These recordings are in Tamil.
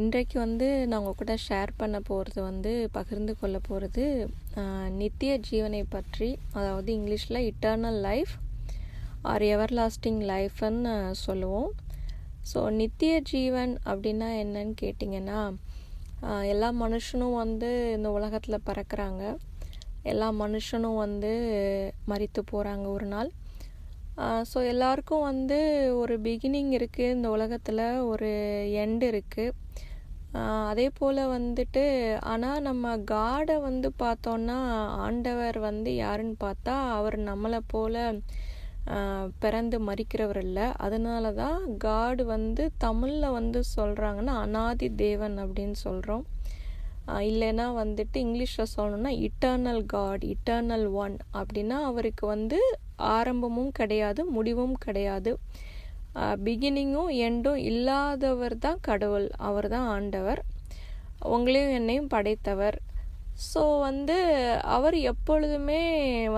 இன்றைக்கு வந்து நான் உங்கள் கூட ஷேர் பண்ண போகிறது வந்து பகிர்ந்து கொள்ள போகிறது நித்திய ஜீவனை பற்றி அதாவது இங்கிலீஷில் eternal life or everlasting லைஃப்னு சொல்லுவோம். ஸோ நித்திய ஜீவன் அப்படின்னா என்னன்னு கேட்டிங்கன்னா எல்லா மனுஷனும் வந்து இந்த உலகத்தில் பறக்கிறாங்க. எல்லா மனுஷனும் வந்து மறித்து போகிறாங்க ஒரு நாள். ஸோ எல்லாருக்கும் வந்து ஒரு பிகினிங் இருக்குது இந்த உலகத்தில் ஒரு எண்டு இருக்குது அதே போல் வந்துட்டு ஆனால் நம்ம காடை வந்து பார்த்தோன்னா ஆண்டவர் வந்து யாருன்னு பார்த்தா அவர் நம்மளை போல் பிறந்து மறிக்கிறவர் இல்லை. அதனால தான் காடு வந்து தமிழில் வந்து சொல்கிறாங்கன்னா அனாதி தேவன் அப்படின்னு சொல்கிறோம் இல்லைன்னா வந்துட்டு இங்கிலீஷில் சொல்லணும்னா இட்டர்னல் காட் இட்டர்னல் ஒன் அப்படின்னா அவருக்கு வந்து ஆரம்பமும் கிடையாது முடிவும் கிடையாது. பிகினிங்கும் எண்டும் இல்லாதவர் தான் கடவுள். அவர் தான் ஆண்டவர். உங்களையும் என்னையும் படைத்தவர். ஸோ வந்து அவர் எப்பொழுதுமே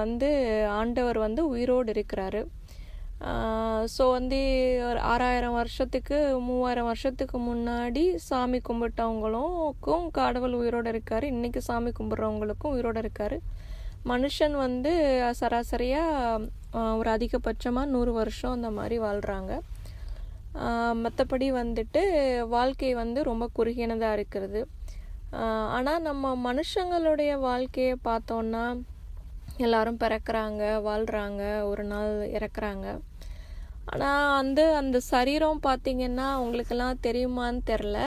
வந்து ஆண்டவர் வந்து உயிரோடு இருக்கிறாரு. ஸோ வந்து ஒரு ஆறாயிரம் வருஷத்துக்கு மூவாயிரம் வருஷத்துக்கு முன்னாடி சாமி கும்பிட்டவங்களுக்கும் கடவுள் உயிரோடு இருக்கார். இன்றைக்கி சாமி கும்பிட்றவங்களுக்கும் உயிரோடு இருக்கார். மனுஷன் வந்து சராசரியாக ஒரு அதிகபட்சமாக நூறு வருஷம் அந்த மாதிரி வாழ்கிறாங்க மற்றபடி வந்துட்டு வாழ்க்கை வந்து ரொம்ப குறுகினதாக இருக்கிறது. ஆனால் நம்ம மனுஷங்களுடைய வாழ்க்கையை பார்த்தோன்னா எல்லாரும் பிறக்கிறாங்க வாழ்கிறாங்க ஒரு நாள் இறக்குறாங்க. ஆனால் வந்து அந்த சரீரம் பார்த்திங்கன்னா அவங்களுக்கெல்லாம் தெரியுமான்னு தெரில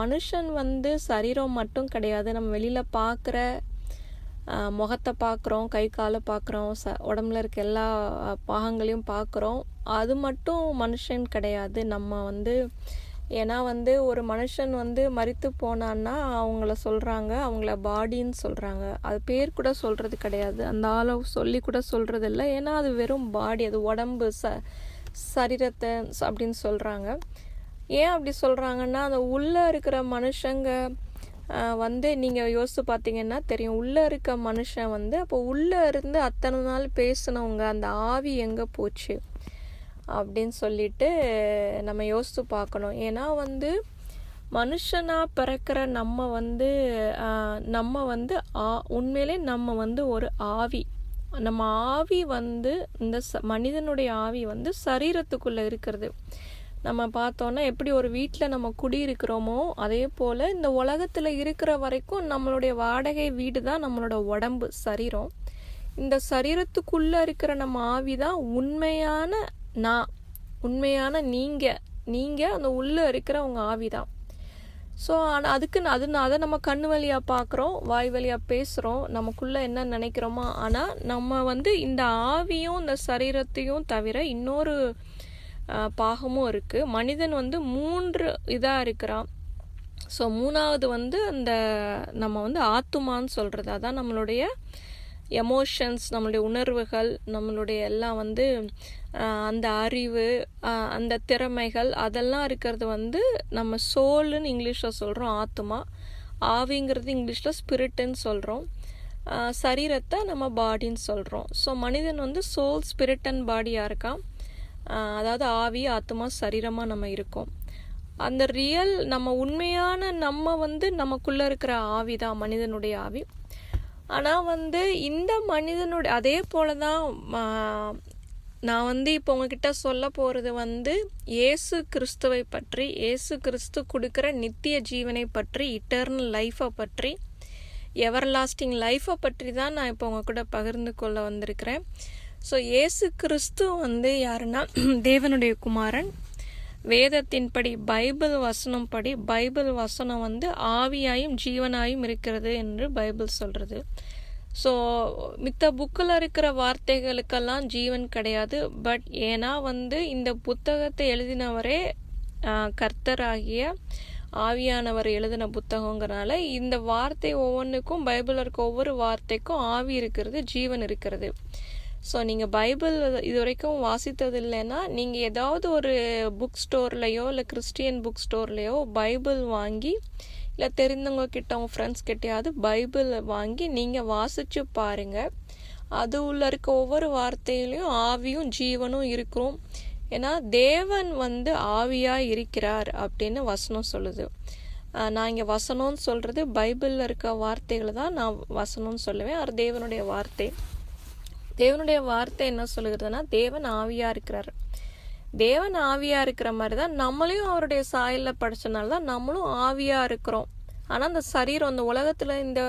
மனுஷன் வந்து சரீரம் மட்டும் கிடையாது. நம்ம வெளியில் பார்க்குற முகத்தை பார்க்குறோம் கை காலை பார்க்குறோம் ச உடம்புல இருக்க எல்லா பாகங்களையும் பார்க்குறோம். அது மட்டும் மனுஷன் கிடையாது. நம்ம வந்து ஏன்னா வந்து ஒரு மனுஷன் வந்து மறித்து போனான்னா அவங்கள சொல்கிறாங்க அவங்கள பாடின்னு சொல்கிறாங்க அது பேர் கூட சொல்கிறது கிடையாது. அந்த ஆளை சொல்லி கூட சொல்கிறது இல்லை. ஏன்னா அது வெறும் பாடி அது உடம்பு ச சரீரத்தை அப்படின்னு சொல்கிறாங்க ஏன் அப்படி சொல்கிறாங்கன்னா அந்த உள்ளே இருக்கிற மனுஷங்க வந்து நீங்கள் யோசித்து பார்த்தீங்கன்னா தெரியும். உள்ளே இருக்க மனுஷன் வந்து அப்போ உள்ளே இருந்து அத்தனை நாள் பேசினவங்க அந்த ஆவி எங்கே போச்சு அப்படின்னு சொல்லிட்டு நம்ம யோசித்து பார்க்கணும். ஏன்னா வந்து மனுஷனாக பிறக்கிற நம்ம வந்து நம்ம வந்து ஆ- உண்மையிலே நம்ம வந்து ஒரு ஆவி. நம்ம ஆவி வந்து இந்த ச மனிதனுடைய ஆவி வந்து சரீரத்துக்குள்ளே இருக்கிறது. நம்ம பார்த்தோன்னா எப்படி ஒரு வீட்டில் நம்ம குடியிருக்கிறோமோ அதே போல் இந்த உலகத்தில் இருக்கிற வரைக்கும் நம்மளுடைய வாடகை வீடு தான் நம்மளோட உடம்பு சரீரம். இந்த சரீரத்துக்குள்ளே இருக்கிற நம்ம ஆவி தான் உண்மையான நான் உண்மையான நீங்கள் நீங்கள் அந்த உள்ளே இருக்கிற உங்கள் ஆவி தான் ஸோ ஆனால் அதுக்கு அது அதை நம்ம கண் வழியாக பார்க்குறோம் வாய் வழியாக பேசுகிறோம் நமக்குள்ளே என்ன நினைக்கிறோமோ ஆனால் நம்ம வந்து இந்த ஆவியும் இந்த சரீரத்தையும் தவிர இன்னொரு பாகமும் இருக்குது மனிதன் வந்து மூன்று இதாக இருக்கிறான். ஸோ மூணாவது வந்து அந்த நம்ம வந்து ஆத்துமான்னு சொல்கிறது அதான் நம்மளுடைய எமோஷன்ஸ் நம்மளுடைய உணர்வுகள் நம்மளுடைய எல்லாம் வந்து அந்த அறிவு அந்த திறமைகள் அதெல்லாம் இருக்கிறது வந்து நம்ம சோல்னு இங்கிலீஷில் சொல்கிறோம் ஆத்துமா. ஆவிங்கிறது இங்கிலீஷில் ஸ்பிரிட்டுன்னு சொல்கிறோம் சரீரத்தை நம்ம பாடின்னு சொல்கிறோம் ஸோ மனிதன் வந்து சோல் ஸ்பிரிட் அண்ட் பாடியாக இருக்கான். அதாவது ஆவி ஆத்மா சரீரமாக நம்ம இருக்கோம். அந்த ரியல் நம்ம உண்மையான நம்ம வந்து நமக்குள்ளே இருக்கிற ஆவி தான் மனிதனுடைய ஆவி. ஆனால் வந்து இந்த மனிதனுடைய அதே போல தான் நான் வந்து இப்போ உங்ககிட்ட சொல்ல போகிறது வந்து இயேசு கிறிஸ்துவை பற்றி இயேசு கிறிஸ்து கொடுக்குற நித்திய ஜீவனை பற்றி இட்டர்னல் லைஃப்பை பற்றி எவர் லாஸ்டிங் லைஃப்பை பற்றி தான் நான் இப்போ உங்க கூட பகிர்ந்து கொள்ள வந்திருக்கிறேன். ஸோ இயேசு கிறிஸ்து வந்து யாருன்னா தேவனுடைய குமாரன். வேதத்தின்படி பைபிள் வசனம் படி பைபிள் வசனம் வந்து ஆவியாயும் ஜீவனாயும் இருக்கிறது என்று பைபிள் சொல்கிறது ஸோ மித்த புக்கில் இருக்கிற வார்த்தைகளுக்கெல்லாம் ஜீவன் கிடையாது. பட் ஏன்னா வந்து இந்த புத்தகத்தை எழுதினவரே கர்த்தராகிய ஆவியானவர் எழுதின புத்தகங்கிறனால இந்த வார்த்தை ஒவ்வொன்றுக்கும் பைபிளில் இருக்க ஒவ்வொரு வார்த்தைக்கும் ஆவி இருக்கிறது ஜீவன் இருக்கிறது. ஸோ நீங்கள் பைபிள் இது வரைக்கும் வாசித்தது இல்லைன்னா நீங்கள் ஏதாவது ஒரு புக் ஸ்டோர்லேயோ இல்லை கிறிஸ்டியன் புக் ஸ்டோர்லேயோ பைபிள் வாங்கி இல்லை தெரிந்தவங்க கிட்ட உங்கள் ஃப்ரெண்ட்ஸ் கிட்டயாவது பைபிள் வாங்கி நீங்கள் வாசித்து பாருங்கள் அது உள்ள இருக்க ஒவ்வொரு வார்த்தையிலையும் ஆவியும் ஜீவனும் இருக்கும் ஏன்னா தேவன் வந்து ஆவியாக இருக்கிறார் அப்படின்னு வசனம் சொல்லுது. நான் இங்கே வசனம்னு சொல்கிறது பைபிளில் இருக்க வார்த்தைகளை தான் நான் வசனம்னு சொல்லுவேன். அது தேவனுடைய வார்த்தை. தேவனுடைய வார்த்தை என்ன சொல்லுகிறதுனா தேவன் ஆவியா இருக்கிறார். தேவன் ஆவியா இருக்கிற மாதிரி தான் நம்மளையும் அவருடைய சாயல்ல படிச்சனால தான் நம்மளும் ஆவியா இருக்கிறோம். ஆனால் அந்த சரீரம் இந்த உலகத்தில் இந்த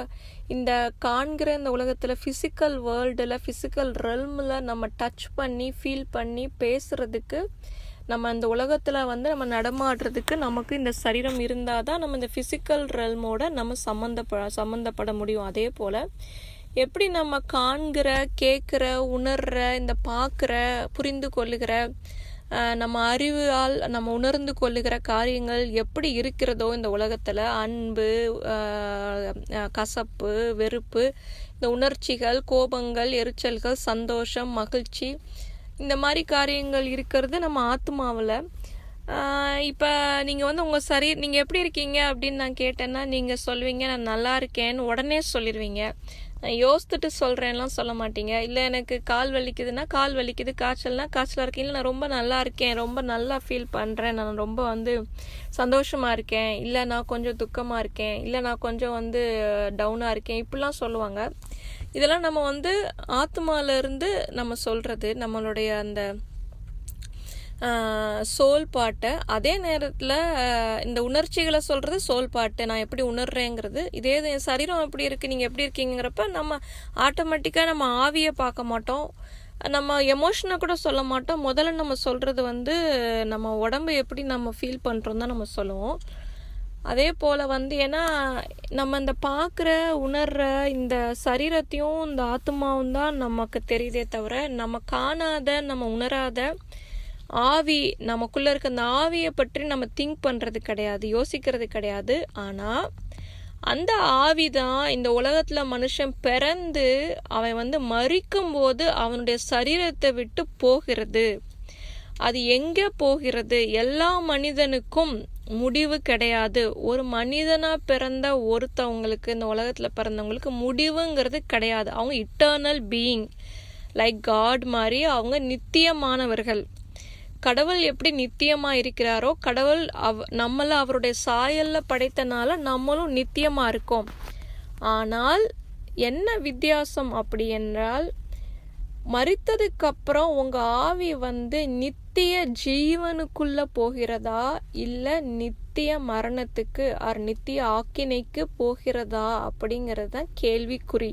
இந்த காண்கிற இந்த உலகத்தில் ஃபிசிக்கல் வேர்ல்டில் ஃபிசிக்கல் ரெல்மில் நம்ம டச் பண்ணி ஃபீல் பண்ணி பேசுறதுக்கு நம்ம இந்த உலகத்தில் வந்து நம்ம நடமாடுறதுக்கு நமக்கு இந்த சரீரம் இருந்தால் தான் நம்ம இந்த ஃபிசிக்கல் ரெல்மோட நம்ம சம்மந்தப்ப சம்மந்தப்பட முடியும். அதே போல் எப்படி நம்ம காண்கிற கேட்குற உணர்கிற இந்த பார்க்குற புரிந்து கொள்ளுகிற நம்ம அறிவால் நம்ம உணர்ந்து கொள்ளுகிற காரியங்கள் எப்படி இருக்கிறதோ இந்த உலகத்தில் அன்பு கசப்பு வெறுப்பு இந்த உணர்ச்சிகள் கோபங்கள் எரிச்சல்கள் சந்தோஷம் மகிழ்ச்சி இந்த மாதிரி காரியங்கள் இருக்கிறது நம்ம ஆத்மாவில். இப்போ நீங்கள் வந்து உங்கள் சரி நீங்கள் எப்படி இருக்கீங்க அப்படின்னு நான் கேட்டேன்னா நீங்கள் சொல்லுவீங்க நான் நல்லா இருக்கேன்னு உடனே சொல்லிடுவீங்க யோசித்துட்டு சொல்கிறேன்லாம் சொல்ல மாட்டீங்க. இல்லை எனக்கு கால் வலிக்குதுன்னா கால் வலிக்குது காய்ச்சல்னா காய்ச்சலாக இருக்கேன் இல்லை நான் ரொம்ப நல்லா இருக்கேன் ரொம்ப நல்லா ஃபீல் பண்ணுறேன் நான் ரொம்ப வந்து சந்தோஷமாக இருக்கேன். இல்லை நான் கொஞ்சம் துக்கமாக இருக்கேன். இல்லை நான் கொஞ்சம் வந்து டவுனாக இருக்கேன். இப்படிலாம் சொல்லுவாங்க. இதெல்லாம் நம்ம வந்து ஆத்மால இருந்து நம்ம சொல்கிறது நம்மளுடைய அந்த சோல் பாட்டை. அதே நேரத்தில் இந்த உணர்ச்சிகளை சொல்கிறது சோல் பாட்டு. நான் எப்படி உணர்றேங்கிறது. இதே இது என் சரீரம் எப்படி இருக்குது நீங்கள் எப்படி இருக்கீங்கிறப்ப நம்ம ஆட்டோமேட்டிக்காக நம்ம ஆவியை பார்க்க மாட்டோம். நம்ம எமோஷனை கூட சொல்ல மாட்டோம். முதல்ல நம்ம சொல்கிறது வந்து நம்ம உடம்பு எப்படி நம்ம ஃபீல் பண்ணுறோம் தான் நம்ம சொல்லுவோம். அதே போல் வந்து ஏன்னா நம்ம இந்த பார்க்குற உணர்ற இந்த சரீரத்தையும் இந்த ஆத்மாவும் தான் நமக்கு தெரியுதே தவிர நம்ம காணாத நம்ம உணராத ஆவி நமக்குள்ள இருக்க அந்த ஆவியை பற்றி நம்ம திங்க் பண்றது கிடையாது யோசிக்கிறது கிடையாது. ஆனா அந்த ஆவி தான் இந்த உலகத்துல மனுஷன் பிறந்து அவன் வந்து மறிக்கும் போது அவனுடைய சரீரத்தை விட்டு போகிறது. அது எங்க போகிறது? எல்லா மனிதனுக்கும் முடிவு கிடையாது. ஒரு மனிதனா பிறந்த ஒருத்தவங்களுக்கு இந்த உலகத்துல பிறந்தவங்களுக்கு முடிவுங்கிறது கிடையாது. அவங்க இட்டர்னல் பீயிங் லைக் காட் மாதிரி அவங்க நித்தியமானவர்கள். கடவுள் எப்படி நித்தியமா இருக்கிறாரோ கடவுள் அவ் நம்மளை அவருடைய சாயல்ல படைத்தனால நம்மளும் நித்தியமா இருக்கோம். ஆனால் என்ன வித்தியாசம் அப்படி என்றால் மறித்ததுக்கு அப்புறம் உங்க ஆவி வந்து நித்திய ஜீவனுக்குள்ள போகிறதா இல்ல நித்திய மரணத்துக்கு ஆர் நித்திய ஆக்கினைக்கு போகிறதா அப்படிங்கிறத கேள்விக்குறி.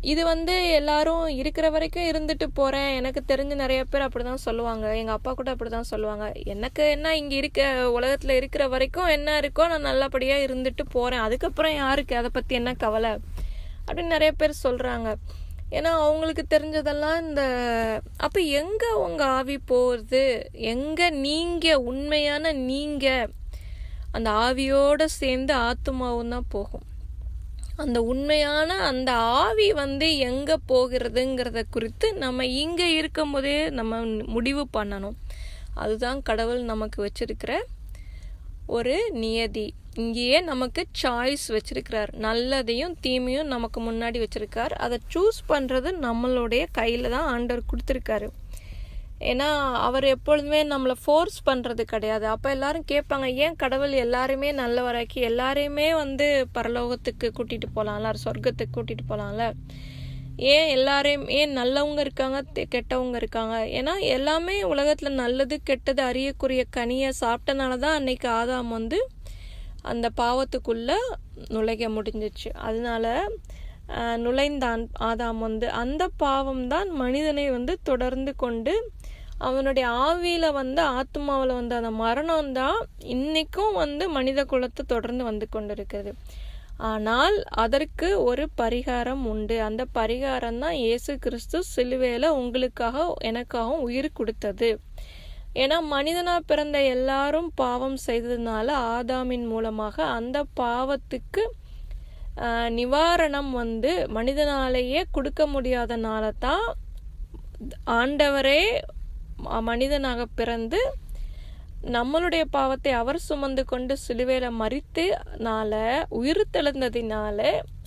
இது வந்து எல்லாரும் இருக்கிற வரைக்கும் இருந்துட்டு போறேன். எனக்கு தெரிஞ்ச நிறைய பேர் அப்படிதான் சொல்லுவாங்க. எங்க அப்பா கூட அப்படிதான் சொல்லுவாங்க. எனக்கு என்ன இங்க இருக்க உலகத்துல இருக்கிற வரைக்கும் என்ன இருக்கோ நான் நல்லபடியா இருந்துட்டு போறேன். அதுக்கப்புறம் யாருக்கு? அதை பத்தி என்ன கவலை? அப்படின்னு நிறைய பேர் சொல்றாங்க. ஏன்னா அவங்களுக்கு தெரிஞ்சதெல்லாம் இந்த அப்போ எங்கே உங்கள் ஆவி போகுது? எங்கே நீங்கள் உண்மையான நீங்கள் அந்த ஆவியோடு சேர்ந்து ஆத்மாவும் தான் போகும். அந்த உண்மையான அந்த ஆவி வந்து எங்கே போகிறதுங்கிறத குறித்து நம்ம இங்க இருக்கும்போதே நம்ம முடிவு பண்ணணும். அதுதான் கடவுள் நமக்கு வச்சிருக்கிற ஒரு நியதி. இங்கேயே நமக்கு சாய்ஸ் வச்சிருக்கிறார். நல்லதையும் தீமையும் நமக்கு முன்னாடி வச்சிருக்கார். அதை சூஸ் பண்ணுறது நம்மளுடைய கையில் தான் ஆண்டவர் கொடுத்துருக்காரு. ஏன்னா அவர் எப்பொழுதுமே நம்மளை ஃபோர்ஸ் பண்ணுறது கிடையாது. அப்போ எல்லாரும் கேட்பாங்க ஏன் கடவுள் எல்லாருமே நல்லவராக்கி எல்லாரையுமே வந்து பரலோகத்துக்கு கூட்டிகிட்டு போகலாம்ல சொர்க்கத்துக்கு கூட்டிகிட்டு போகலாம்ல ஏன் எல்லாரையும் ஏன் நல்லவங்க இருக்காங்க தெ- கெட்டவங்க இருக்காங்க? ஏன்னா எல்லாமே உலகத்தில் நல்லது கெட்டது அறியக்கூடிய கனியை சாப்பிட்டனால தான் அன்னைக்கு ஆதாம் வந்து அந்த பாவத்துக்குள்ளே நுழைக்க முடிஞ்சிச்சு. அதனால நுழைந்தான். ஆதாம் வந்து அந்த பாவம் தான் மனிதனை வந்து தொடர்ந்து கொண்டு அவனுடைய ஆவியில வந்து ஆத்மாவில் வந்து அந்த மரணம் தான் இன்னைக்கும் வந்து மனித குலத்தை தொடர்ந்து வந்து கொண்டிருக்கிறது. ஆனால் அதற்கு ஒரு பரிகாரம் உண்டு. அந்த பரிகாரம் தான் இயேசு கிறிஸ்து சிலுவையில் உங்களுக்காக எனக்காகவும் உயிர் கொடுத்தது. ஏன்னா மனிதனாக பிறந்த எல்லாரும் பாவம் செய்ததுனால ஆதாமின் மூலமாக அந்த பாவத்துக்கு நிவாரணம் வந்து மனிதனாலேயே கொடுக்க முடியாதனால தான் ஆண்டவரே மனிதனாக பிறந்து நம்மளுடைய பாவத்தை அவர் சுமந்து கொண்டு சிலுவையில மறித்துனால உயிர் தெழுந்ததினால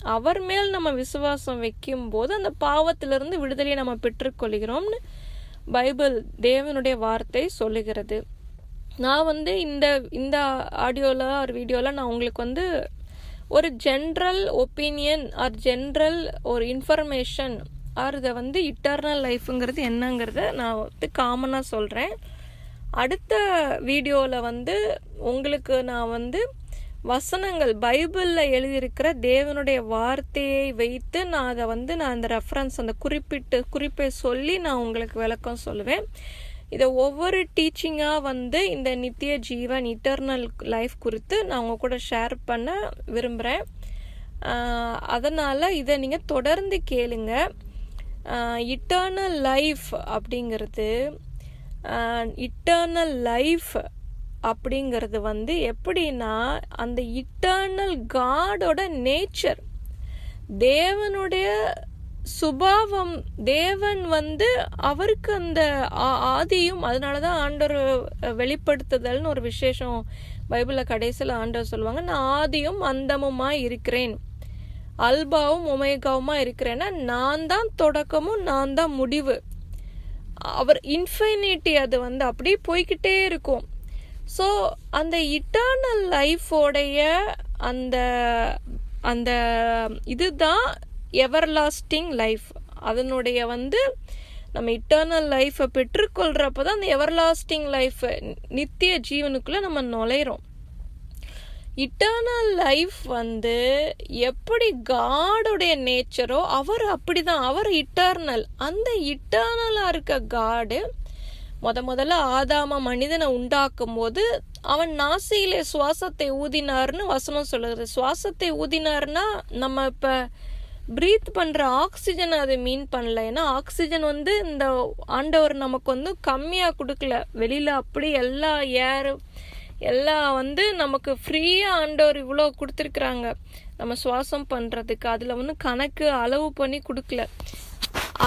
அவர் மேல் நம்ம விசுவாசம் வைக்கும் போது அந்த பாவத்திலிருந்து விடுதலையை நம்ம பெற்றுக்கொள்கிறோம்னு பைபிள் தேவனுடைய வார்த்தை சொல்லுகிறது. நான் வந்து இந்த இந்த ஆடியோவில் ஒரு வீடியோவில் நான் உங்களுக்கு வந்து ஒரு ஜென்ரல் ஒப்பீனியன் ஆர் ஜென்ரல் ஒரு இன்ஃபர்மேஷன் ஆர் இதை வந்து இட்டர்னல் லைஃப்புங்கிறது என்னங்கிறத நான் வந்து காமனாக சொல்கிறேன் அடுத்த வீடியோவில் வந்து உங்களுக்கு நான் வந்து வசனங்கள் பைபிளில் எழுதியிருக்கிற தேவனுடைய வார்த்தையை வைத்து நான் அதை வந்து நான் அந்த ரெஃபரன்ஸ் அந்த குறிப்பிட்டு குறிப்பை சொல்லி நான் உங்களுக்கு விளக்கம் சொல்லுவேன். இதை ஒவ்வொரு டீச்சிங்காக வந்து இந்த நித்திய ஜீவன் இட்டர்னல் லைஃப் குறித்து நான் உங்கள் கூட ஷேர் பண்ண விரும்புகிறேன் அதனால் இதை நீங்கள் தொடர்ந்து கேளுங்க. இட்டர்னல் லைஃப் அப்படிங்கிறது இட்டர்னல் லைஃப் அப்படிங்கிறது வந்து எப்படின்னா அந்த இட்டர்னல் காடோட நேச்சர் தேவனுடைய சுபாவம் தேவன் வந்து அவருக்கு அந்த ஆதியும் அதனால தான் ஆண்டவர் வெளிப்படுத்துதல்னு ஒரு விசேஷம் பைபிளில் கடைசியில் ஆண்டவர் சொல்லுவாங்க. நான் ஆதியும் அந்தமுமாக இருக்கிறேன். அல்பாவும் ஒமேகாவுமா இருக்கிறேன்னா நான் தான் தொடக்கமும் நான் தான் முடிவு. அவர் இன்ஃபைனிட்டி அது வந்து அப்படியே போய்கிட்டே இருக்கும். ஸோ அந்த இட்டர்னல் லைஃபோடைய அந்த அந்த இதுதான் எவர்லாஸ்டிங் லைஃப் அதனுடைய வந்து நம்ம இட்டர்னல் லைஃப்பை பெற்றுக்கொள்கிறப்ப தான் அந்த எவர்லாஸ்டிங் லைஃப் நித்திய ஜீவனுக்குள்ளே நம்ம நுழையிறோம். இட்டர்னல் லைஃப் வந்து எப்படி காடுடைய நேச்சரோ அவர் அப்படிதான். அவர் இட்டர்னல் அந்த இட்டர்னலாக இருக்க காடு முத முதல்ல ஆதாம மனிதனை உண்டாக்கும் போது அவன் நாசியிலே சுவாசத்தை ஊதினார்னு வசனம் சொல்லுகிறது சுவாசத்தை ஊதினார்னா நம்ம இப்போ ப்ரீத் பண்ணுற ஆக்சிஜன் அது மீன் பண்ணல. ஏன்னா ஆக்சிஜன் வந்து இந்த ஆண்டவர் நமக்கு வந்து கம்மியாக கொடுக்கல. வெளியில் அப்படி எல்லா ஏர் எல்லாம் வந்து நமக்கு ஃப்ரீயாக ஆண்டவர் இவ்வளோ கொடுத்துருக்குறாங்க. நம்ம சுவாசம் பண்ணுறதுக்கு அதில் வந்து கணக்கு அளவு பண்ணி கொடுக்கல.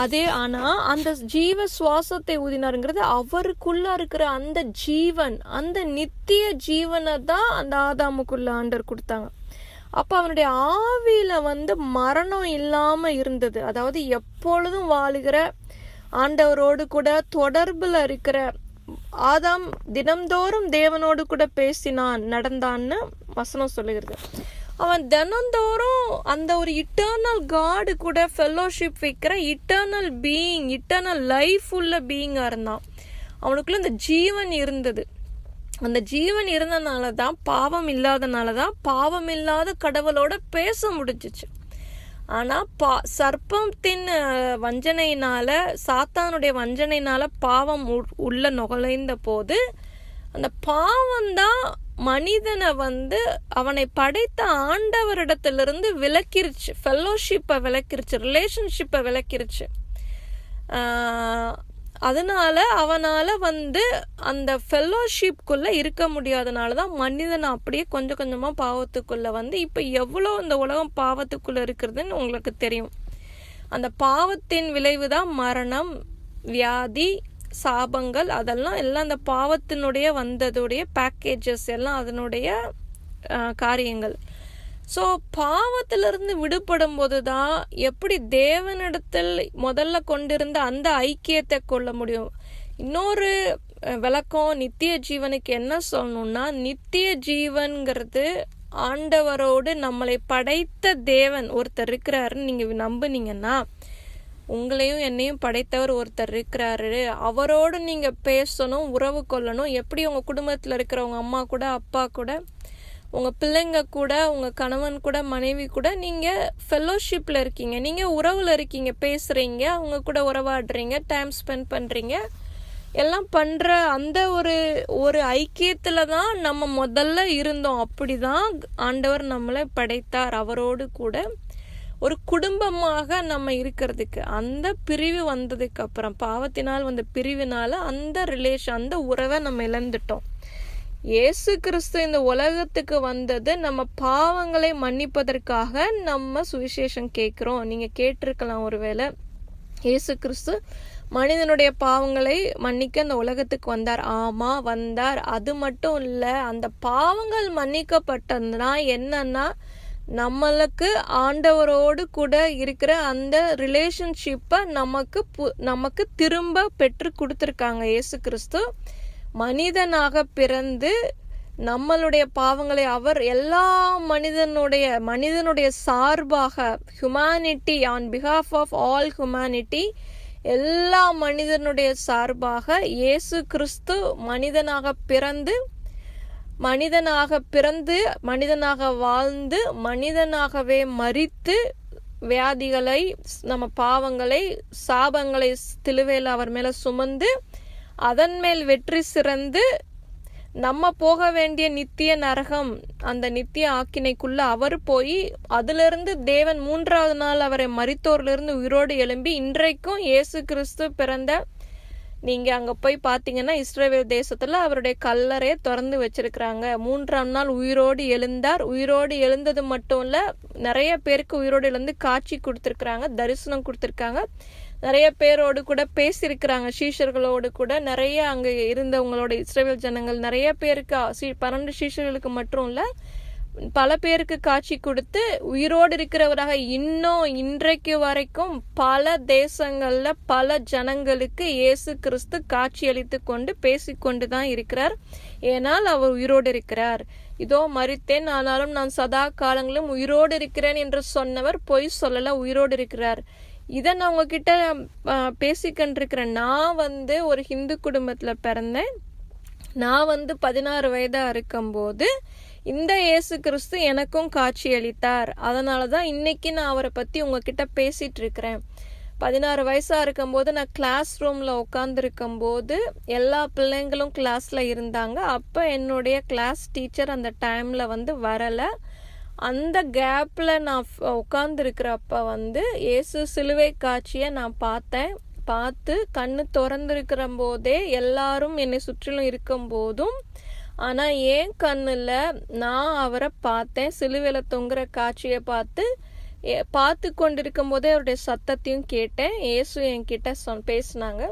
அதே ஆனால் அந்த ஜீவ சுவாசத்தை ஊதினாருங்கிறது அவருக்குள்ள இருக்கிற அந்த ஜீவன் அந்த நித்திய ஜீவனை தான் அந்த ஆதாமுக்குள்ள ஆண்டவர் கொடுத்தாங்க. அப்போ அவனுடைய ஆவியில வந்து மரணம் இல்லாம இருந்தது. அதாவது எப்பொழுதும் வாழுகிற ஆண்டவரோடு கூட தொடர்பில் இருக்கிற ஆதாம் தினம்தோறும் தேவனோடு கூட பேசினான் நடந்தான்னு வசனம் சொல்லுகிறது. அவன் தினந்தோறும் அந்த ஒரு இட்டர்னல் காடு கூட ஃபெல்லோஷிப் வைக்கிற இட்டர்னல் பீயிங் இட்டர்னல் லைஃப் உள்ள பீயிங்காக இருந்தான். அவனுக்குள்ள அந்த ஜீவன் இருந்தது. அந்த ஜீவன் இருந்தனால தான் பாவம் இல்லாதனால தான் பாவம் இல்லாத கடவுளோட பேச முடிஞ்சிச்சு. ஆனால் பா சர்ப்பத்தின் வஞ்சனையினால சாத்தானுடைய வஞ்சனையினால பாவம் உள்ள நுழைந்த போது அந்த பாவம் தான் மனிதனை வந்து அவனை படைத்த ஆண்டவரிடத்திலிருந்து விளக்கிருச்சு ஃபெல்லோஷிப்பை விளக்கிருச்சு ரிலேஷன்ஷிப்பை விளக்கிருச்சு அதனால அவனால் வந்து அந்த ஃபெல்லோஷிப்குள்ளே இருக்க முடியாதனால தான் மனிதன் அப்படியே கொஞ்சம் கொஞ்சமாக பாவத்துக்குள்ளே வந்து இப்போ எவ்வளோ இந்த உலகம் பாவத்துக்குள்ளே இருக்கிறதுன்னு உங்களுக்கு தெரியும். அந்த பாவத்தின் விளைவு தான் மரணம் வியாதி சாபங்கள் அதெல்லாம் எல்லாம் அந்த பாவத்தினுடைய வந்ததுடைய பேக்கேஜஸ் எல்லாம் அதனுடைய காரியங்கள். ஸோ பாவத்திலிருந்து விடுபடும் போது தான் எப்படி தேவனிடத்தில் முதல்ல கொண்டிருந்த அந்த ஐக்கியத்தை கொள்ள முடியும்? இன்னொரு விளக்கம் நித்திய ஜீவனுக்கு என்ன சொல்லணும்னா நித்திய ஜீவன்கிறது ஆண்டவரோடு நம்மளை படைத்த தேவன் ஒருத்தர் இருக்கிறாருன்னு நீங்கள் நம்புனீங்கன்னா உங்களையும் என்னையும் படைத்தவர் ஒருத்தர் இருக்கிறாரு. அவரோடு நீங்கள் பேசணும் உறவு கொள்ளணும். எப்படி உங்கள் குடும்பத்தில் இருக்கிறவங்க அம்மா கூட அப்பா கூட உங்கள் பிள்ளைங்க கூட உங்கள் கணவன் கூட மனைவி கூட நீங்கள் ஃபெல்லோஷிப்பில் இருக்கீங்க. நீங்கள் உறவில் இருக்கீங்க பேசுகிறீங்க அவங்க கூட உறவாடுறீங்க டைம் ஸ்பெண்ட் பண்ணுறீங்க எல்லாம் பண்ணுற அந்த ஒரு ஒரு ஐக்கியத்தில் தான் நம்ம முதல்ல இருந்தோம். அப்படி தான் ஆண்டவர் நம்மளை படைத்தார் அவரோடு கூட. ஒரு குடும்பமாக நம்ம இருக்கிறதுக்கு அந்த பிரிவு வந்ததுக்கு அப்புறம் பாவத்தினால் வந்த பிரிவினால அந்த ரிலேஷன் அந்த உறவை நம்ம இழந்துட்டோம். இயேசு கிறிஸ்து இந்த உலகத்துக்கு வந்தது நம்ம பாவங்களை மன்னிப்பதற்காக நம்ம சுவிசேஷம் கேட்குறோம். நீங்கள் கேட்டிருக்கலாம் ஒருவேளை. இயேசு கிறிஸ்து மனிதனுடைய பாவங்களை மன்னிக்க அந்த உலகத்துக்கு வந்தார். ஆமா வந்தார். அது மட்டும் இல்லை அந்த பாவங்கள் மன்னிக்கப்பட்டதுனா என்னன்னா நம்மளுக்கு ஆண்டவரோடு கூட இருக்கிற அந்த ரிலேஷன்ஷிப்பை நமக்கு நமக்கு திரும்ப பெற்று கொடுத்துருக்காங்க இயேசு கிறிஸ்து மனிதனாக பிறந்து நம்மளுடைய பாவங்களை அவர் எல்லா மனிதனுடைய மனிதனுடைய சார்பாக humanity on behalf of all humanity எல்லா மனிதனுடைய சார்பாக இயேசு கிறிஸ்து மனிதனாக பிறந்து மனிதனாக பிறந்து மனிதனாக வாழ்ந்து மனிதனாகவே மறித்து வியாதிகளை நம்ம பாவங்களை சாபங்களை திலுவையில் அவர் மேலே சுமந்து அதன் மேல் வெற்றி சிறந்து நம்ம போக வேண்டிய நித்திய நரகம் அந்த நித்திய ஆக்கினைக்குள்ள அவர் போய் அதிலிருந்து தேவன் மூன்றாவது நாள் அவரை மறித்தோர்லேருந்து உயிரோடு எழும்பி இன்றைக்கும் இயேசு கிறிஸ்து பிறந்த நீங்கள் அங்கே போய் பார்த்தீங்கன்னா இஸ்ரேல் தேசத்தில் அவருடைய கல்லறையை திறந்து வச்சிருக்கிறாங்க. மூன்றாம் நாள் உயிரோடு எழுந்தார். உயிரோடு எழுந்தது மட்டும் இல்லை நிறைய பேருக்கு உயிரோடு எழுந்து காட்சி கொடுத்துருக்குறாங்க தரிசனம் கொடுத்துருக்காங்க. நிறைய பேரோடு கூட பேசியிருக்கிறாங்க. சீஷர்களோடு கூட நிறைய அங்கே இருந்தவங்களோட இஸ்ரேல் ஜனங்கள் நிறைய பேருக்கு சீ- பன்னெண்டு சீஷர்களுக்கு மட்டும் இல்லை பல பேருக்கு காட்சி கொடுத்து உயிரோடு இருக்கிறவராக இன்னும் இன்றைக்கு வரைக்கும் பல தேசங்கள்ல பல ஜனங்களுக்கு இயேசு கிறிஸ்து காட்சி அளித்து கொண்டு பேசிக்கொண்டு தான் இருக்கிறார். ஏனால் அவர் உயிரோடு இருக்கிறார். இதோ மறித்தேன் ஆனாலும் நான் சதா காலங்களும் உயிரோடு இருக்கிறேன் என்று சொன்னவர் பொய் சொல்லல உயிரோடு இருக்கிறார். இதை நான் உங்ககிட்ட பேசிக்கொண்டிருக்கிறேன். நான் வந்து ஒரு ஹிந்து குடும்பத்தில் பிறந்தேன். நான் வந்து பதினாறு வயதாக இருக்கும்போது இந்த இயேசு கிறிஸ்து எனக்கும் காட்சி அளித்தார் அதனால தான் இன்னைக்கு நான் அவரை பற்றி உங்ககிட்ட பேசிகிட்டு இருக்கிறேன் பதினாறு வயசாக இருக்கும்போது நான் கிளாஸ் ரூமில் உட்காந்துருக்கும் போது எல்லா பிள்ளைங்களும் கிளாஸில் இருந்தாங்க. அப்போ என்னுடைய கிளாஸ் டீச்சர் அந்த டைமில் வந்து வரலை. அந்த கேப்பில் நான் உட்காந்துருக்கிறப்ப வந்து இயேசு சிலுவை காட்சியை நான் பார்த்தேன். பார்த்து கண்ணு திறந்துருக்கிற போதே எல்லாரும் என்னை சுற்றிலும் இருக்கும் போதும் ஆனால் என் கண்ணில் நான் அவரை பார்த்தேன். சிலுவையில் தொங்குற காட்சியை பார்த்து ஏ- பார்த்து கொண்டிருக்கும் போதே அவருடைய சத்தத்தையும் கேட்டேன். இயேசு என்கிட்ட சொ பேசினாங்க.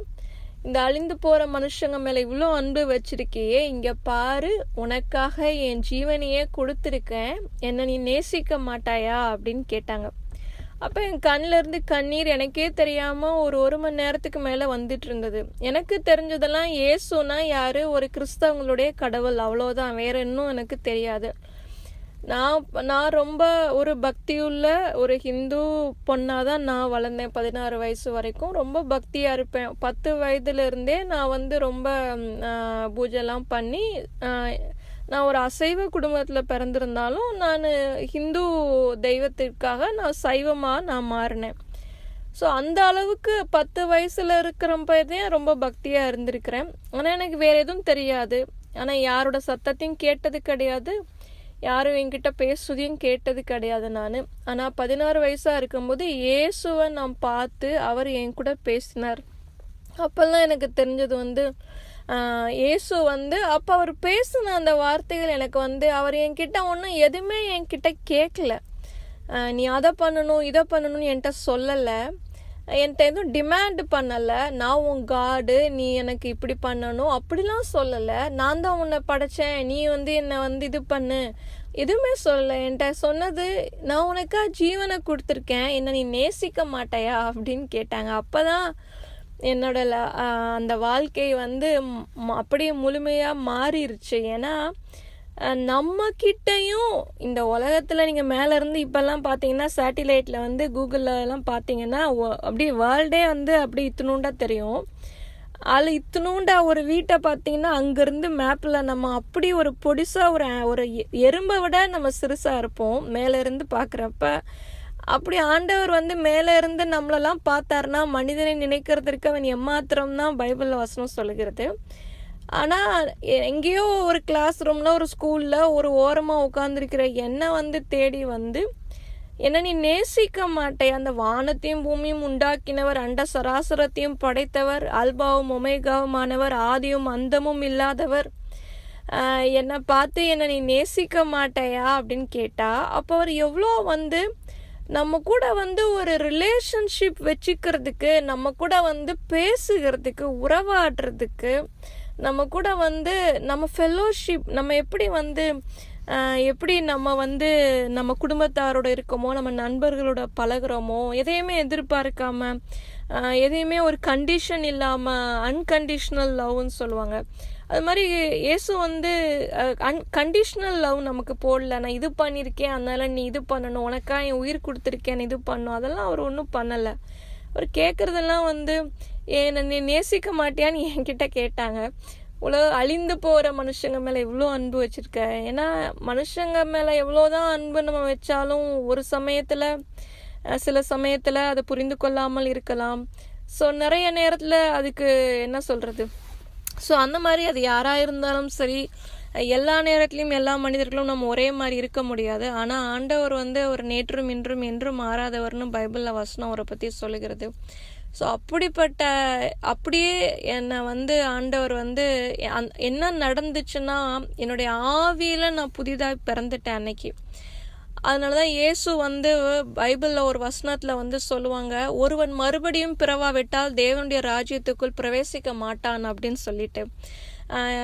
இந்த அழிந்து போற மனுஷங்க மேல இவ்வளோ அன்பு வச்சிருக்கியே இங்க பாரு உனக்காக என் ஜீவனையே கொடுத்துருக்கேன் என்னை நீ நேசிக்க மாட்டாயா? அப்படின்னு கேட்டாங்க. அப்ப என் கண்ணுல இருந்து கண்ணீர் எனக்கே தெரியாம ஒரு ஒரு மணி நேரத்துக்கு மேல வந்துட்டு இருந்தது. எனக்கு தெரிஞ்சதெல்லாம் ஏசுனா யாரு? ஒரு கிறிஸ்தவங்களுடைய கடவுள். அவ்வளோதான் வேற இன்னும் எனக்கு தெரியாது. நான் நான் ரொம்ப ஒரு பக்தியுள்ள ஒரு ஹிந்து பொண்ணாக தான் நான் வளர்ந்தேன் பதினாறு வயசு வரைக்கும். ரொம்ப பக்தியாக இருப்பேன். பத்து வயதுலேருந்தே நான் வந்து ரொம்ப பூஜைலாம் பண்ணி நான் ஒரு அசைவ குடும்பத்தில் பிறந்திருந்தாலும் நான் ஹிந்து தெய்வத்திற்காக நான் சைவமாக நான் மாறினேன். ஸோ அந்த அளவுக்கு பத்து வயசில் இருக்கிறப்பதே ரொம்ப பக்தியாக இருந்திருக்கிறேன். ஆனால் எனக்கு வேறு எதுவும் தெரியாது. ஆனால் யாரோட சத்தத்தையும் கேட்டது கிடையாது. யாரும் என்கிட்ட பேசுறதையும் கேட்டது கிடையாது நான். ஆனால் பதினாறு வயசாக இருக்கும்போது இயேசுவை நான் பார்த்து அவர் என் கூட பேசினார். அப்போல்லாம் எனக்கு தெரிஞ்சது வந்து இயேசு வந்து அப்போ அவர் பேசின அந்த வார்த்தைகள் எனக்கு வந்து அவர் என்கிட்ட ஒன்றும் எதுவுமே என்கிட்ட கேட்கல. நீ அதை பண்ணணும் இதை பண்ணணும்னு என்கிட்ட சொல்லலை. என்கிட்ட எதுவும் டிமாண்ட் பண்ணலை. நான் உன் காடு நீ எனக்கு இப்படி பண்ணணும். அப்படிலாம் சொல்லலை. நான் தான் உன்னை படைச்சேன். நீ வந்து என்னை வந்து இது பண்ணு. எதுவுமே சொல்லலை. என்கிட்ட சொன்னது நான் உனக்கா ஜீவனை கொடுத்துருக்கேன். என்னை நீ நேசிக்க மாட்டையா? அப்படின்னு கேட்டாங்க. அப்போ தான் என்னோட அந்த வாழ்க்கை வந்து அப்படியே முழுமையாக மாறிடுச்சு ஏன்னா நம்ம கிட்டையும் இந்த உலகத்துல நீங்க மேல இருந்து இப்பெல்லாம் பாத்தீங்கன்னா சேட்டிலைட்ல வந்து கூகுள்ல எல்லாம் பாத்தீங்கன்னா அப்படியே வேர்ல்டே வந்து அப்படி இத்தினூண்டா தெரியும். அதுல இத்தினூண்டா ஒரு வீட்டை பாத்தீங்கன்னா அங்கிருந்து மேப்ல நம்ம அப்படி ஒரு பொடிசா ஒரு ஒரு எ- எறும்பை விட நம்ம சிறுசா இருப்போம் மேல இருந்து பாக்குறப்ப. அப்படி ஆண்டவர் வந்து மேல இருந்து நம்மளெல்லாம் பார்த்தாருன்னா மனிதனை நினைக்கிறதற்கு அவன் எம்மாத்திரம் தான் பைபிளில் வசனம் சொல்லுகிறது. ஆனால் எங்கேயோ ஒரு கிளாஸ் ரூமில் ஒரு ஸ்கூலில் ஒரு ஓரமாக உட்காந்துருக்கிற என்னை வந்து தேடி வந்து என்ன நீ நேசிக்க மாட்டே. அந்த வானத்தையும் பூமியும் உண்டாக்கினவர் அண்ட சராசரத்தையும் படைத்தவர் அல்பாவும் ஒமேகாவுமானவர் ஆதியும் அந்தமும் இல்லாதவர். என்னை பார்த்து என்னை நீ நேசிக்க மாட்டையா? அப்படின்னு கேட்டா அப்போ அவர் எவ்வளோ வந்து நம்ம கூட வந்து ஒரு ரிலேஷன்ஷிப் வச்சுக்கிறதுக்கு நம்ம கூட வந்து பேசுகிறதுக்கு உறவாடுறதுக்கு நம்ம கூட வந்து நம்ம ஃபெல்லோஷிப் நம்ம எப்படி வந்து எப்படி நம்ம வந்து நம்ம குடும்பத்தாரோட இருக்கோமோ நம்ம நண்பர்களோட பழகுறோமோ எதையுமே எதிர்பார்க்காம எதையுமே ஒரு கண்டிஷன் இல்லாமல் அன்கண்டிஷ்னல் லவ்னு சொல்லுவாங்க. அது மாதிரி இயேசு வந்து அன் கண்டிஷ்னல் லவ் நமக்கு போடல. நான் இது பண்ணியிருக்கேன் அதனால நீ இது பண்ணணும் உனக்கா என் உயிர் கொடுத்துருக்கேன் இது பண்ணும் அதெல்லாம் அவர் ஒன்றும் பண்ணலை. அவர் கேட்குறதெல்லாம் வந்து என்னை நீ நேசிக்க மாட்டியான்னு என்கிட்ட கேட்டாங்க. உலக அழிந்து போகிற மனுஷங்க மேலே எவ்வளோ அன்பு வச்சுருக்க. ஏன்னா மனுஷங்க மேலே எவ்வளோதான் அன்பு நம்ம வச்சாலும் ஒரு சமயத்தில் சில சமயத்தில் அதை புரிந்து கொள்ளாமல் இருக்கலாம். ஸோ நிறைய நேரத்தில் அதுக்கு என்ன சொல்கிறது ஸோ அந்த மாதிரி அது யாராக இருந்தாலும் சரி எல்லா நேரத்துலையும் எல்லா மனிதர்களும் நம்ம ஒரே மாதிரி இருக்க முடியாது. ஆனால் ஆண்டவர் வந்து ஒரு நேற்றும் இன்றும் என்றும் மாறாதவர்னு பைபிளில் வசனம் அவரை பற்றி சொல்லுகிறது. ஸோ அப்படிப்பட்ட அப்படியே என்னை வந்து ஆண்டவர் வந்து அந் என்ன நடந்துச்சுன்னா என்னுடைய ஆவியில் நான் புதிதாக பிறந்துட்டேன் அன்னைக்கு. அதனால தான் இயேசு வந்து பைபிளில் ஒரு வசனத்தில் வந்து சொல்லுவாங்க ஒருவன் மறுபடியும் பிறவாவிட்டால் தேவனுடைய ராஜ்யத்துக்குள் பிரவேசிக்க மாட்டான் அப்படின்னு சொல்லிட்டு.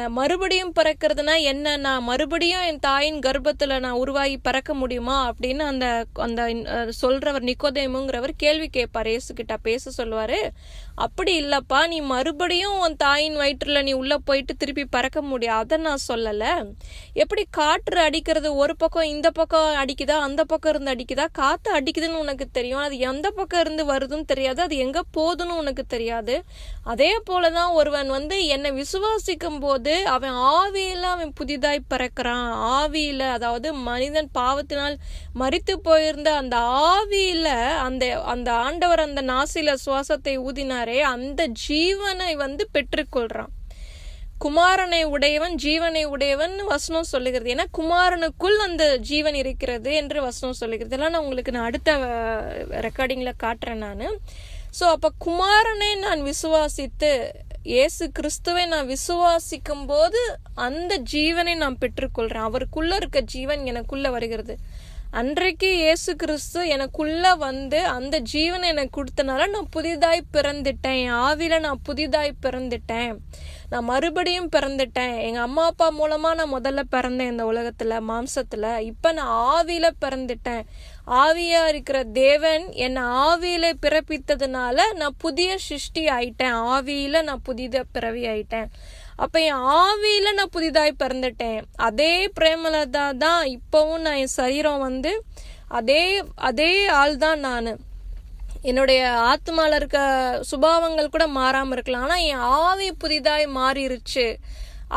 மறுபடியும் பிறக்கிறதுனா என்ன? நான் மறுபடியும் என் தாயின் கர்ப்பத்தில் நான் உருவாகி பிறக்க முடியுமா? அப்படின்னு அந்த அந்த சொல்கிறவர் சொல்றவர் நிக்கோதேமுங்கிறவர் கேள்வி கேட்பார். இயேசுகிட்ட பேச சொல்லுவார். அப்படி இல்லைப்பா நீ மறுபடியும் உன் தாயின் வயிற்றில் நீ உள்ளே போயிட்டு திருப்பி பறக்க முடியும். அதை நான் சொல்லலை. எப்படி காற்று அடிக்கிறது? ஒரு பக்கம் இந்த பக்கம் அடிக்குதா? அந்த பக்கம் இருந்து அடிக்குதா? காற்று அடிக்குதுன்னு உனக்கு தெரியும். அது எந்த பக்கம் இருந்து வருதுன்னு தெரியாது. அது எங்கே போகுதுன்னு உனக்கு தெரியாது. அதே போல தான் ஒருவன் வந்து என்னை விசுவாசிக்க போது அவன் ஆவியில் அவன் புதிதாய் பிறக்கிறான். ஆவியில் அதாவது மனிதன் பாவத்தினால் மறித்து போயிருந்த அந்த ஆவியில் அந்த அந்த ஆண்டவர் அந்த நாசில சுவாசத்தை ஊதினாரே அந்த ஜீவனை வந்து பெற்றுக்கொள்றான். குமாரனை உடையவன் ஜீவனை உடையவன் வசனம் சொல்லுகிறது. ஏன்னா குமாரனுக்குள் அந்த ஜீவன் இருக்கிறது என்று வசனம் சொல்லுகிறது. எல்லாம் நான் உங்களுக்கு நான் அடுத்த ரெக்கார்டிங்கில் காட்டுறேன் நான். ஸோ அப்போ குமாரனை நான் விசுவாசித்து இயேசு கிறிஸ்துவை நான் விசுவாசிக்கும் போது அந்த ஜீவனை நான் பெற்றுக்கொள்கிறேன் அவருக்குள்ள இருக்க ஜீவன் எனக்குள்ள வருகிறது. அன்றைக்கு இயேசு கிறிஸ்து எனக்குள்ள வந்து அந்த ஜீவனை எனக்கு கொடுத்தனால நான் புதிதாய் பிறந்துட்டேன். என் ஆவில நான் புதிதாய் பிறந்துட்டேன். நான் மறுபடியும் பிறந்துட்டேன். எங்க அம்மா அப்பா மூலமா நான் முதல்ல பிறந்தேன் இந்த உலகத்துல மாம்சத்துல. இப்ப நான் ஆவியில் பிறந்துட்டேன். ஆவியா இருக்கிற தேவன் என்னை ஆவியில பிறப்பித்ததுனால நான் புதிய சிருஷ்டி ஆயிட்டேன். ஆவியில நான் புதித பிறவி ஆயிட்டேன். அப்ப என் ஆவியில நான் புதிதாய் பிறந்துட்டேன். அதே பிரேமலதா தான் இப்பவும் நான் என் சரீரம் வந்து அதே அதே ஆள் தான் நான். என்னுடைய ஆத்மால இருக்க சுபாவங்கள் கூட மாறாம இருக்கலாம். ஆனா என் ஆவி புதிதாய் மாறிடுச்சு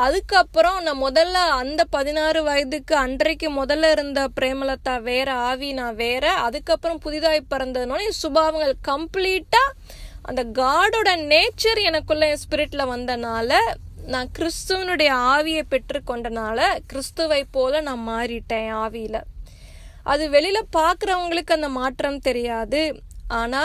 அதுக்கப்புறம் நான் முதல்ல அந்த பதினாறு வயதுக்கு அன்றைக்கு முதல்ல இருந்த பிரேமலதா வேற ஆவி நான் வேற அதுக்கப்புறம் புதிதாய் பிறந்ததுனால என் சுபாவங்கள் கம்ப்ளீட்டா அந்த காடோட நேச்சர் எனக்குள்ள என் ஸ்பிரிட்ல வந்தனால நான் கிறிஸ்துவனுடைய ஆவியை பெற்றுக்கொண்டனால கிறிஸ்துவை போல நான் மாறிட்டேன் ஆவியில. அது வெளியில பார்க்குறவங்களுக்கு அந்த மாற்றம் தெரியாது. ஆனா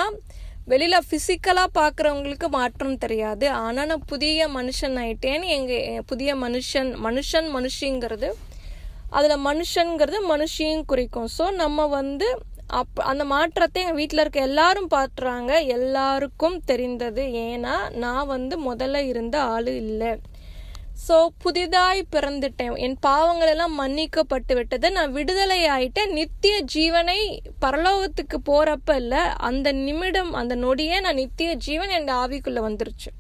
வெளியில் ஃபிசிக்கலாக பார்க்குறவங்களுக்கு மாற்றம் தெரியாது. ஆனால் நான் புதிய மனுஷன் ஆயிட்டேன்னு எங்கள் புதிய மனுஷன் மனுஷன் மனுஷிங்கிறது அதில் மனுஷனுங்கிறது மனுஷியும் குறிக்கும். ஸோ நம்ம வந்து அப் அந்த மாற்றத்தை எங்கள் வீட்டில் இருக்க எல்லாரும் பார்த்துறாங்க எல்லாருக்கும் தெரிந்தது. ஏன்னா நான் வந்து முதல்ல இருந்த ஆள் இல்லை. ஸோ புதிதாய் பிறந்துட்டேன். என் பாவங்கள் எல்லாம் மன்னிக்கப்பட்டு விட்டது. நான் விடுதலை ஆயிட்டேன் நித்திய ஜீவனை பரலோகத்துக்கு போறப்ப இல்லை அந்த நிமிடம் அந்த நொடியே நான் நித்திய ஜீவன் என் ஆவிக்குள்ள வந்துருச்சு.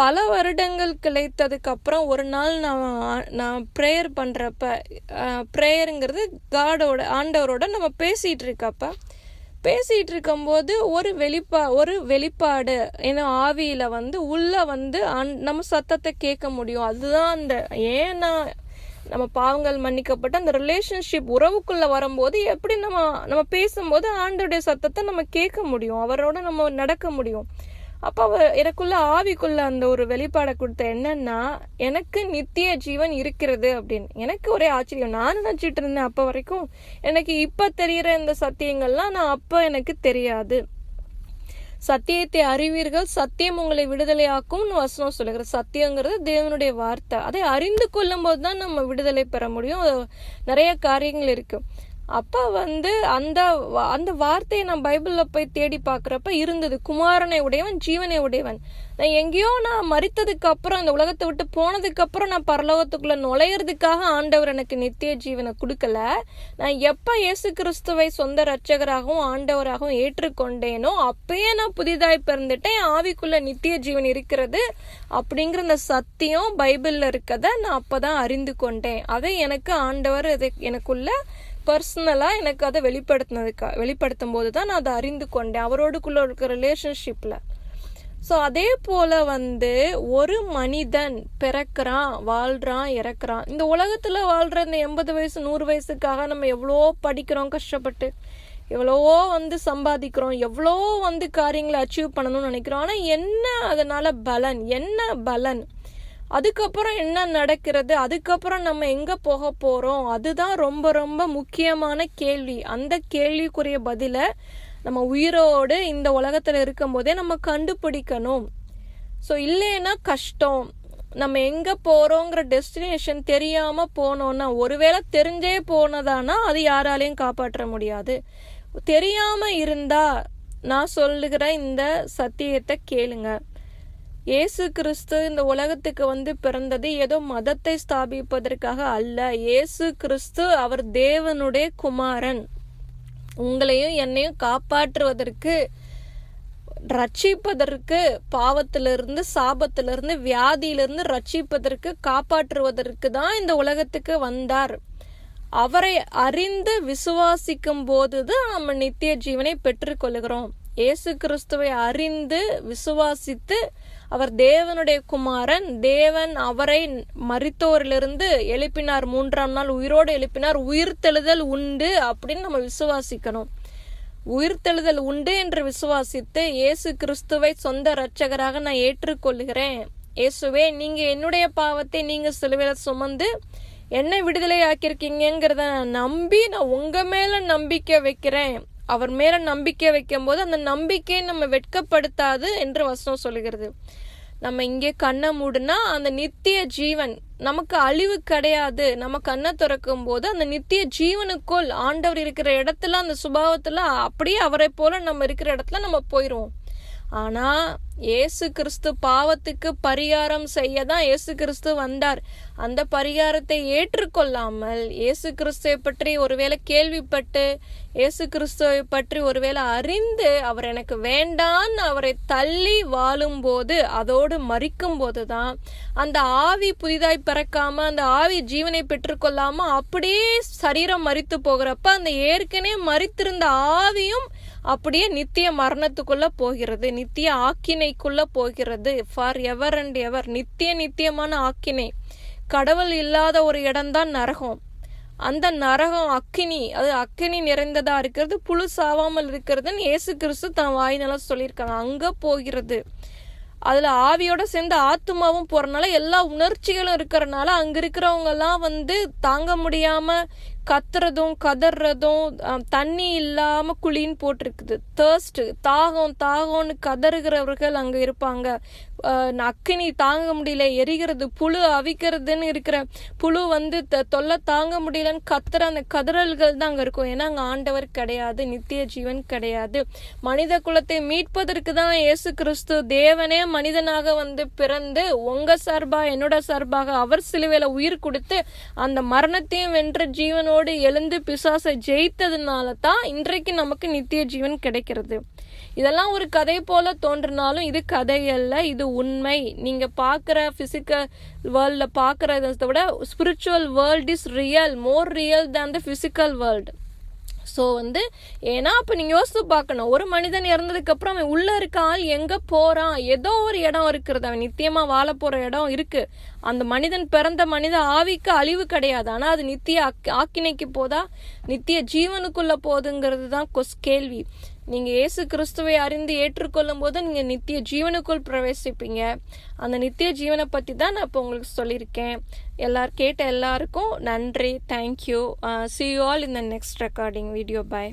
பல வருடங்கள் கிடைத்ததுக்கு அப்புறம் ஒரு நாள் நான் நான் ப்ரேயர் பண்ணுறப்ப ப்ரேயருங்கிறது காடோட ஆண்டவரோட நம்ம பேசிகிட்டு இருக்கப்ப பேசிகிட்டு இருக்கும்போது ஒரு வெளிப்பா ஒரு வெளிப்பாடு ஏன்னா ஆவியில் வந்து உள்ளே வந்து அந் நம்ம சத்தத்தை கேட்க முடியும். அதுதான் அந்த ஏன்னா நம்ம பாவங்கள் மன்னிக்கப்பட்ட அந்த ரிலேஷன்ஷிப் உறவுக்குள்ளே வரும்போது எப்படி நம்ம நம்ம பேசும்போது ஆண்டோடைய சத்தத்தை நம்ம கேட்க முடியும். அவரோட நம்ம நடக்க முடியும். அப்போ அவ எனக்குள்ள ஆவிக்குள்ள அந்த ஒரு வெளிப்பாடை கொடுத்த என்னன்னா எனக்கு நித்திய ஜீவன் இருக்கிறது அப்படின்னு. எனக்கு ஒரே ஆச்சரியம். நான் நினச்சிட்டு இருந்தேன் அப்போ வரைக்கும் எனக்கு இப்போ தெரிகிற இந்த சத்தியங்கள்லாம் நான் அப்போ எனக்கு தெரியாது. சத்தியத்தை அறிவீர்கள் சத்தியம் உங்களை விடுதலையாக்கும்னு வசனம் சொல்லுகிற சத்தியங்கிறது தேவனுடைய வார்த்தை. அதை அறிந்து கொள்ளும் போது தான் நம்ம விடுதலை பெற முடியும். நிறைய காரியங்கள் இருக்கு. அப்போ வந்து அந்த அந்த வார்த்தையை நான் பைபிளில் போய் தேடி பார்க்குறப்ப இருந்தது. குமாரனை உடையவன் ஜீவனை உடையவன். நான் எங்கேயோ நான் மறித்ததுக்கு அப்புறம் இந்த உலகத்தை விட்டு போனதுக்கு அப்புறம் நான் பரலோகத்துக்குள்ள நுழையிறதுக்காக ஆண்டவர் எனக்கு நித்திய ஜீவனை கொடுக்கல. நான் எப்போ இயேசு கிறிஸ்துவை சொந்த ரட்சகராகவும் ஆண்டவராகவும் ஏற்றுக்கொண்டேனோ அப்பயே நான் புதிதாய் பிறந்துட்டேன். ஆவிக்குள்ள நித்திய ஜீவன் இருக்கிறது அப்படிங்கிற இந்த சத்தியம் பைபிளில் இருக்கதை நான் அப்போதான் அறிந்து கொண்டேன். அதை எனக்கு ஆண்டவர் அது எனக்குள்ள பர்சனலாக எனக்கு அதை வெளிப்படுத்தினதுக்கா வெளிப்படுத்தும் போது தான் நான் அதை அறிந்து கொண்டேன் அவரோடுக்குள்ள இருக்க ரிலேஷன்ஷிப்பில் ஸோ அதே போல் வந்து ஒரு மனிதன் பிறக்கிறான் வாழ்கிறான் இறக்குறான். இந்த உலகத்தில் வாழ்கிற இந்த எண்பது வயசு நூறு வயசுக்காக நம்ம எவ்வளோ படிக்கிறோம் கஷ்டப்பட்டு எவ்வளவோ வந்து சம்பாதிக்கிறோம் எவ்வளோ வந்து காரியங்களை அச்சீவ் பண்ணணும்னு நினைக்கிறோம். ஆனால் என்ன அதனால் பலன்? என்ன பலன்? அதுக்கப்புறம் என்ன நடக்கிறது? அதுக்கப்புறம் நம்ம எங்க போக போறோம்? அதுதான் ரொம்ப ரொம்ப முக்கியமான கேள்வி. அந்த கேள்விக்குரிய பதில நம்ம உயிரோடு இந்த உலகத்துல இருக்கும் போதே நம்ம கண்டுபிடிக்கணும். ஸோ இல்லைன்னா கஷ்டம். நம்ம எங்க போறோங்கிற டெஸ்டினேஷன் தெரியாம போனோம்னா ஒருவேளை தெரிஞ்சே போனதானா அது யாராலையும் காப்பாற்ற முடியாது. தெரியாம இருந்தா நான் சொல்லுகிற இந்த சத்தியத்தை கேளுங்க. இயேசு கிறிஸ்து இந்த உலகத்துக்கு வந்து பிறந்தது ஏதோ மதத்தை ஸ்தாபிப்பதற்காக அல்ல. இயேசு கிறிஸ்து அவர் தேவனுடைய குமாரன். உங்களையும் என்னையும் காப்பாற்றுவதற்கு ரட்சிப்பதற்கு பாவத்திலிருந்து சாபத்திலிருந்து வியாதியிலிருந்து ரட்சிப்பதற்கு காப்பாற்றுவதற்கு தான் இந்த உலகத்துக்கு வந்தார். அவரை அறிந்து விசுவாசிக்கும் போதுதான் நம்ம நித்திய ஜீவனை பெற்றுக்கொள்கிறோம். இயேசு கிறிஸ்துவை அறிந்து விசுவாசித்து அவர் தேவனுடைய குமாரன் தேவன் அவரை மறித்தோரிலிருந்து எழுப்பினார். மூன்றாம் நாள் உயிரோடு எழுப்பினார். உயிர்த்தெழுதல் உண்டு அப்படின்னு நம்ம விசுவாசிக்கணும். உயிர்த்தெழுதல் உண்டு என்று விசுவாசித்து இயேசு கிறிஸ்துவை சொந்த இரட்சகராக நான் ஏற்றுக்கொள்கிறேன். இயேசுவே நீங்க என்னுடைய பாவத்தை நீங்க சிலுவையில சுமந்து என்னை விடுதலை ஆக்கியிருக்கீங்கிறத நான் நம்பி நான் உங்க மேல நம்பிக்கை வைக்கிறேன். அவர் மேல நம்பிக்கை வைக்கும் போது அந்த நம்பிக்கையை நம்ம வெட்கப்படுத்தாது என்று வசனம் சொல்லுகிறது. நம்ம இங்கே கண்ணை மூடுனா அந்த நித்திய ஜீவன் நமக்கு அழிவு கிடையாது. நம்ம கண்ணை திறக்கும் போது அந்த நித்திய ஜீவனுக்குள் ஆண்டவர் இருக்கிற இடத்துல அந்த சுபாவத்துல அப்படியே அவரை போல நம்ம இருக்கிற இடத்துல நம்ம போயிடுவோம் ஆனா இயேசு கிறிஸ்து பாவத்துக்கு பரிகாரம் செய்ய தான் இயேசு கிறிஸ்து வந்தார். அந்த பரிகாரத்தை ஏற்றுக்கொள்ளாமல் இயேசு கிறிஸ்துவை பற்றி ஒருவேளை கேள்விப்பட்டு இயேசு கிறிஸ்துவை பற்றி ஒருவேளை அறிந்து அவர் எனக்கு வேண்டான்னு அவரை தள்ளி வாழும்போது அதோடு மறிக்கும் போது தான் அந்த ஆவி புதிதாய் பிறக்காம அந்த ஆவி ஜீவனை பெற்றுக்கொள்ளாம அப்படியே சரீரம் மறித்து போகிறப்ப அந்த ஏற்கனவே மறித்திருந்த ஆவியும் அப்படியே நித்திய மரணத்துக்குள்ள போகிறது நித்திய ஆக்கினைக்குள்ள போகிறது. ஃபார் எவர் அண்ட் எவர் நித்திய நித்தியமான ஆக்கினை. கடவுள் இல்லாத ஒரு இடம்தான் நரகம். அந்த நரகம் அக்கினி. அது அக்கினி நிறைந்ததா இருக்கிறது புழு சாவாமல் இருக்கிறதுன்னு ஏசு கிறிஸ்து தன் வாயினெல்லாம் சொல்லியிருக்காங்க. அங்க போகிறது. அதுல ஆவியோட சேர்ந்து ஆத்மாவும் போறனால எல்லா உணர்ச்சிகளும் இருக்கிறனால அங்க இருக்கிறவங்க எல்லாம் வந்து தாங்க முடியாம கத்துறதும் கதறதும் தண்ணி இல்லாம குழின்னு போட்டிருக்குது. தேர்ஸ்ட் தாகம் தாகம்னு கதறுகிறவர்கள் அங்க இருப்பாங்க. அக்கினி தாங்க முடியல எரிகிறது புழு அவிக்கிறதுன்னு இருக்கிற புழு வந்து த- தொல்லை தாங்க முடியலன்னு கத்துற அந்த கதறல்கள் தான் அங்க இருக்கும். ஏன்னா அங்க ஆண்டவர் கிடையாது நித்திய ஜீவன் கிடையாது. மனித குலத்தை மீட்பதற்கு தான் இயேசு கிறிஸ்து தேவனே மனிதனாக வந்து பிறந்து உங்க சார்பா என்னோட சார்பாக அவர் சிலுவையில உயிர் கொடுத்து அந்த மரணத்தையும் வென்ற ஜீவனோடு எழுந்து பிசாசை ஜெயித்ததுனால தான் இன்றைக்கு நமக்கு நித்திய ஜீவன் கிடைக்கிறது. இதெல்லாம் ஒரு கதை போல தோன்றினாலும் இது கதை அல்ல இது உண்மை. நீங்க பார்க்குற பிசிக்கல் வேர்ல்டில் பார்க்குறத விட spiritual world is real more real than the physical world so வந்து ஏன்னா அப்போ நீங்கள் யோசித்து பார்க்கணும். ஒரு மனிதன் இறந்ததுக்கப்புறம் அவன் உள்ளே இருக்க ஆள் எங்கே போகிறான் ஏதோ ஒரு இடம் இருக்கிறது. அவன் நித்தியமாக வாழ போகிற இடம் இருக்குது அந்த மனிதன் பிறந்த மனித ஆவிக்கு அழிவு கிடையாது. ஆனால் அது நித்திய ஆக்- ஆக்கினைக்கு போதா? நித்திய ஜீவனுக்குள்ளே போகுதுங்கிறது தான் கொஸ் கேள்வி. நீங்கள் இயேசு கிறிஸ்துவை அறிந்து ஏற்றுக்கொள்ளும் போது நீங்கள் நித்திய ஜீவனுக்குள் பிரவேசிப்பீங்க. அந்த நித்திய ஜீவனை பற்றி தான் நான் இப்போ உங்களுக்கு சொல்லியிருக்கேன். எல்லார் கேட்ட எல்லாருக்கும் நன்றி. Thank you see you all in the next recording video bye